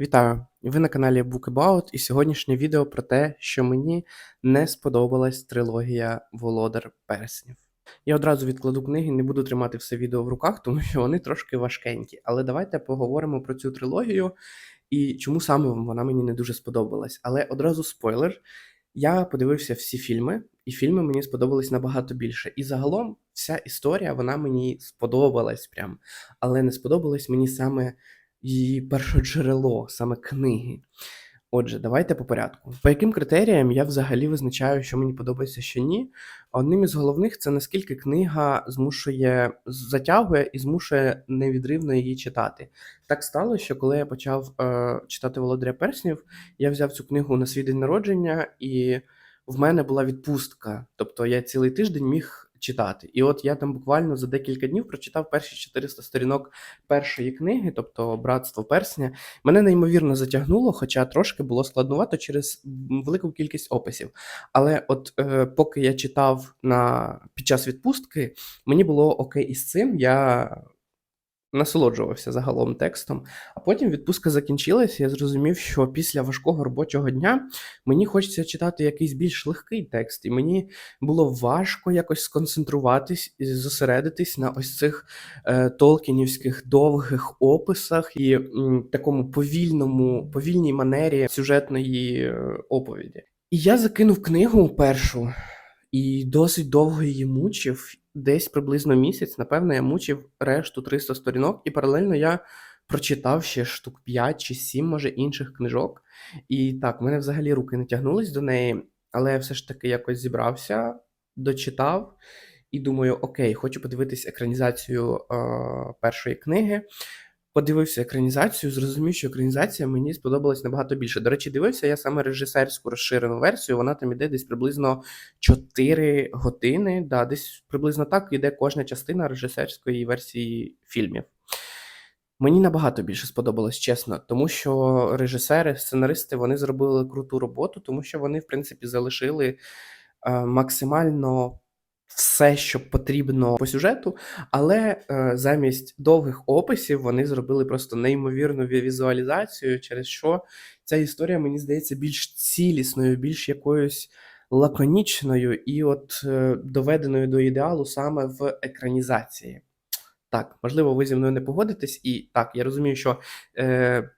Вітаю! Ви на каналі BookAbout, і сьогоднішнє відео про те, що мені не сподобалась трилогія Володар Перснів. Я одразу відкладу книги, не буду тримати все відео в руках, тому що вони трошки важкенькі. Але давайте поговоримо про цю трилогію і чому саме вона мені не дуже сподобалась. Але одразу спойлер. Я подивився всі фільми, і фільми мені сподобались набагато більше. І загалом вся історія вона мені сподобалась прям, але не сподобалось мені саме її першоджерело, саме книги. Отже, давайте по порядку. По яким критеріям я взагалі визначаю, що мені подобається, що ні. Одним із головних це наскільки книга змушує затягує і змушує невідривно її читати. Так стало, що коли я почав е, читати Володаря Перснів, я взяв цю книгу на свій день народження, і в мене була відпустка. Тобто я цілий тиждень міг читати. І от я там буквально за декілька днів прочитав перші 400 сторінок першої книги, тобто Братство Персня. Мене неймовірно затягнуло, хоча трошки було складнувато через велику кількість описів. Але от е, поки я читав на під час відпустки, мені було окей із цим. Я насолоджувався загалом текстом. А потім відпустка закінчилася. Я зрозумів, що після важкого робочого дня мені хочеться читати якийсь більш легкий текст, і мені було важко якось сконцентруватись і зосередитись на ось цих е, толкінівських довгих описах і м, такому повільному, повільній манері сюжетної е, оповіді. І я закинув книгу першу і досить довго її мучив. Десь приблизно місяць, напевно, я мучив решту 300 сторінок, і паралельно я прочитав ще штук 5 чи 7, може, інших книжок. І так, в мене взагалі руки не тягнулись до неї, але я все ж таки якось зібрався, дочитав і думаю, окей, хочу подивитись екранізацію е, першої книги. Подивився екранізацію, зрозумів, що екранізація мені сподобалась набагато більше. До речі, дивився я саме режисерську розширену версію. Вона там іде десь приблизно 4 години. Да, Десь приблизно так іде кожна частина режисерської версії фільмів. Мені набагато більше сподобалось, чесно, тому що режисери, сценаристи вони зробили круту роботу, тому що вони, в принципі, залишили е, максимально все, що потрібно по сюжету, але е, замість довгих описів вони зробили просто неймовірну візуалізацію, через що ця історія, мені здається, більш цілісною, більш якоюсь лаконічною і от е, доведеною до ідеалу саме в екранізації. Так, можливо, ви зі мною не погодитесь, і так, я розумію, що е,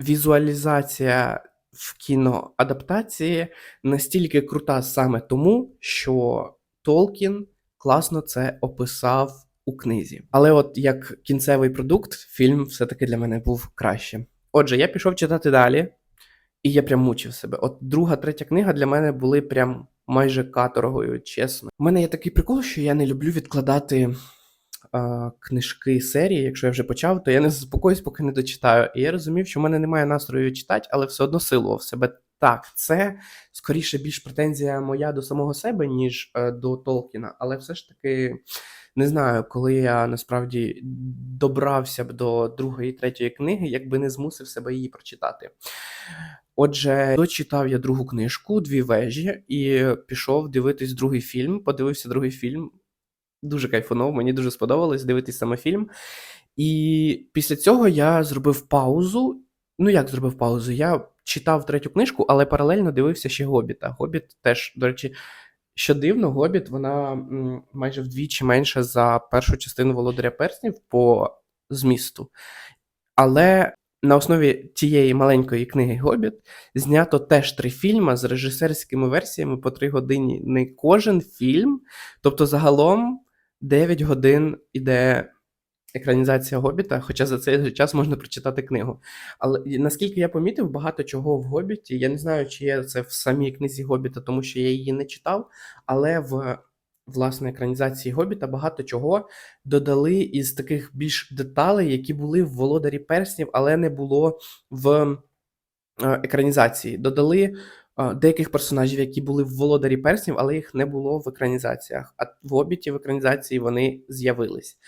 візуалізація в кіноадаптації настільки крута саме тому, що Толкін класно це описав у книзі. Але от як кінцевий продукт, фільм все-таки для мене був краще. Отже, я пішов читати далі, і я прям мучив себе. От друга, третя книга для мене були прям майже каторгою, чесно. У мене є такий прикол, що я не люблю відкладати книжки серії. Якщо я вже почав, то я не заспокоюсь, поки не дочитаю. І я розумів, що в мене немає настрою читати, але все одно силував себе так, це скоріше більш претензія моя до самого себе, ніж е, до Толкіна, але все ж таки не знаю, коли я насправді добрався б до другої, третьої книги, якби не змусив себе її прочитати. Отже, дочитав я другу книжку, дві вежі, і пішов дивитись другий фільм. Подивився другий фільм. Дуже кайфанув, мені дуже сподобалось дивитись саме фільм. І після цього я зробив паузу. Ну, як зробив паузу? Я читав третю книжку, але паралельно дивився ще Гобіта. Гобіт теж, до речі, що дивно, Гобіт вона майже вдвічі менша за першу частину Володаря Перснів по змісту. Але на основі тієї маленької книги Гобіт знято теж три фільми з режисерськими версіями по три години. Не кожен фільм. Тобто, загалом 9 годин іде екранізація Гобіта, хоча за цей час можна прочитати книгу. Але наскільки я помітив, багато чого в Гобіті. Я не знаю, чи є це в самій книзі Гобіта, тому що я її не читав, але в власне екранізації Гобіта багато чого додали із таких більш деталей, які були в Володарі Перснів, але не було в е, екранізації. Додали. Е, деяких персонажів, які були в Володарі Перснів, але їх не було в екранізаціях. А в Гобіті в екранізації вони з'явились.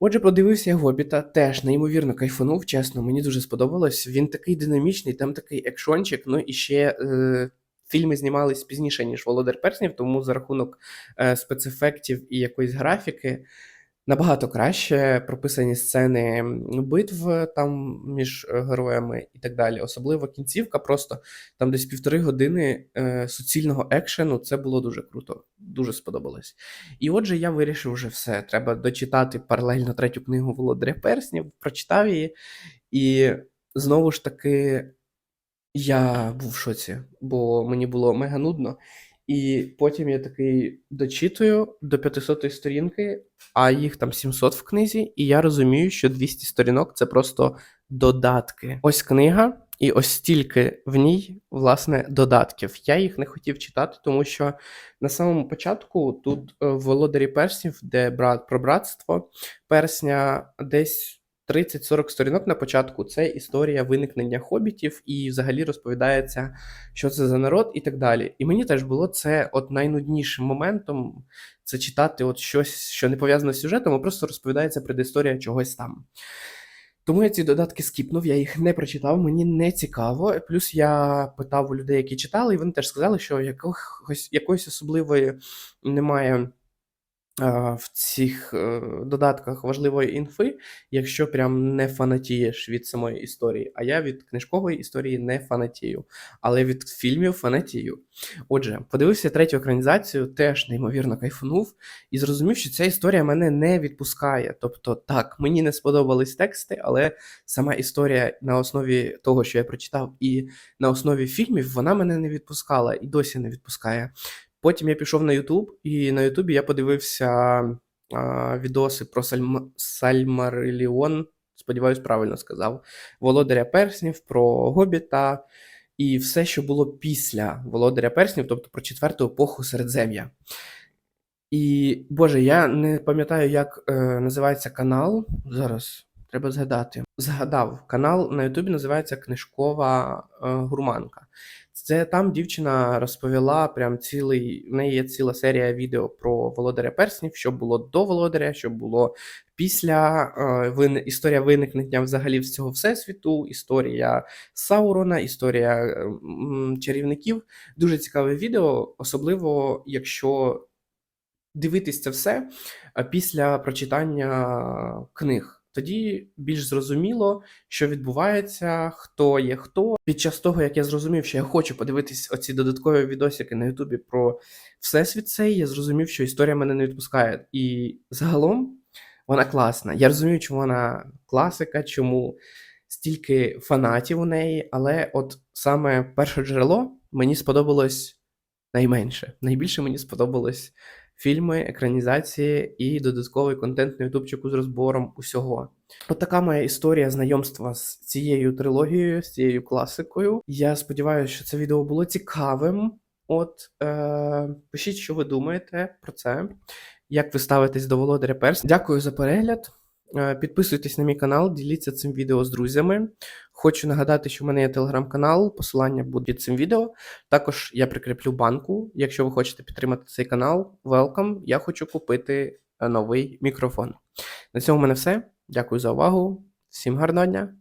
Отже, подивився Гобіта, теж неймовірно кайфанув, чесно, мені дуже сподобалось. Він такий динамічний, там такий екшончик, ну і ще е, фільми знімались пізніше, ніж Володар Перснів, тому за рахунок е, спецефектів і якоїсь графіки. Набагато краще прописані сцени битв там між е, героями і так далі. Особливо кінцівка, просто там десь півтори години е, суцільного екшену. Це було дуже круто, дуже сподобалось. І отже, я вирішив вже все. Треба дочитати паралельно третю книгу Володаря Перснів, прочитав її, і знову ж таки я був в шоці, бо мені було мега нудно. І потім я такий дочитую до 500 сторінки, а їх там 700 в книзі, і я розумію, що 200 сторінок це просто додатки. Ось книга, і ось стільки в ній, власне, додатків. Я їх не хотів читати, тому що на самому початку тут е, в Володарі Перснів, де брат про братство персня, десь 30-40 сторінок на початку це історія виникнення хобітів, і взагалі розповідається, що це за народ, і так далі. І мені теж було це от найнуднішим моментом це читати от щось, що не пов'язане з сюжетом, а просто розповідається предісторія чогось там. Тому я ці додатки скіпнув, я їх не прочитав, мені не цікаво. Плюс я питав у людей, які читали, і вони теж сказали, що якогось, якоїсь особливої немає в цих е, додатках важливої інфи, якщо прям не фанатієш від самої історії. А я від книжкової історії не фанатію, але від фільмів фанатію. Отже, подивився третю екранізацію, теж неймовірно кайфанув і зрозумів, що ця історія мене не відпускає. Тобто, так, мені не сподобались тексти, але сама історія на основі того, що я прочитав, і на основі фільмів вона мене не відпускала і досі не відпускає. Потім я пішов на Ютуб, і на Ютубі я подивився а, відоси про Сальм... Сальмариліон. Сподіваюсь, правильно сказав. Володаря Перснів, про Гобіта і все, що було після Володаря Перснів, тобто про четверту епоху Середзем'я. І, Боже, я не пам'ятаю, як е, називається канал. Зараз треба згадати. Згадав, канал на Ютубі називається Книжкова е, Гурманка. Це там дівчина розповіла прям цілий. В неї є ціла серія відео про Володаря Перснів, що було до Володаря, що було після е, вин... історія виникнення взагалі з цього всесвіту, історія Саурона, історія чарівників. Дуже цікаве відео, особливо якщо дивитись це все е, після прочитання книг. Тоді більш зрозуміло, що відбувається, хто є хто. Під час того, як я зрозумів, що я хочу подивитись оці додаткові відосики на Ютубі про всесвіт цей, я зрозумів, що історія мене не відпускає. І загалом вона класна. Я розумію, чому вона класика, чому стільки фанатів у неї, але от саме перше джерело мені сподобалось найменше. Найбільше мені сподобалось фільми, екранізації і додатковий контент на ютубчику з розбором усього. От така моя історія знайомства з цією трилогією, з цією класикою. Я сподіваюся, що це відео було цікавим. От е, пишіть, що ви думаєте про це, як ви ставитесь до Володаря Перс. Дякую за перегляд. Е, Підписуйтесь на мій канал, діліться цим відео з друзями. Хочу нагадати, що в мене є телеграм-канал, посилання буде під цим відео. Також я прикріплю банку. Якщо ви хочете підтримати цей канал, welcome. Я хочу купити е, новий мікрофон. На цьому в мене все. Дякую за увагу. Всім гарного дня!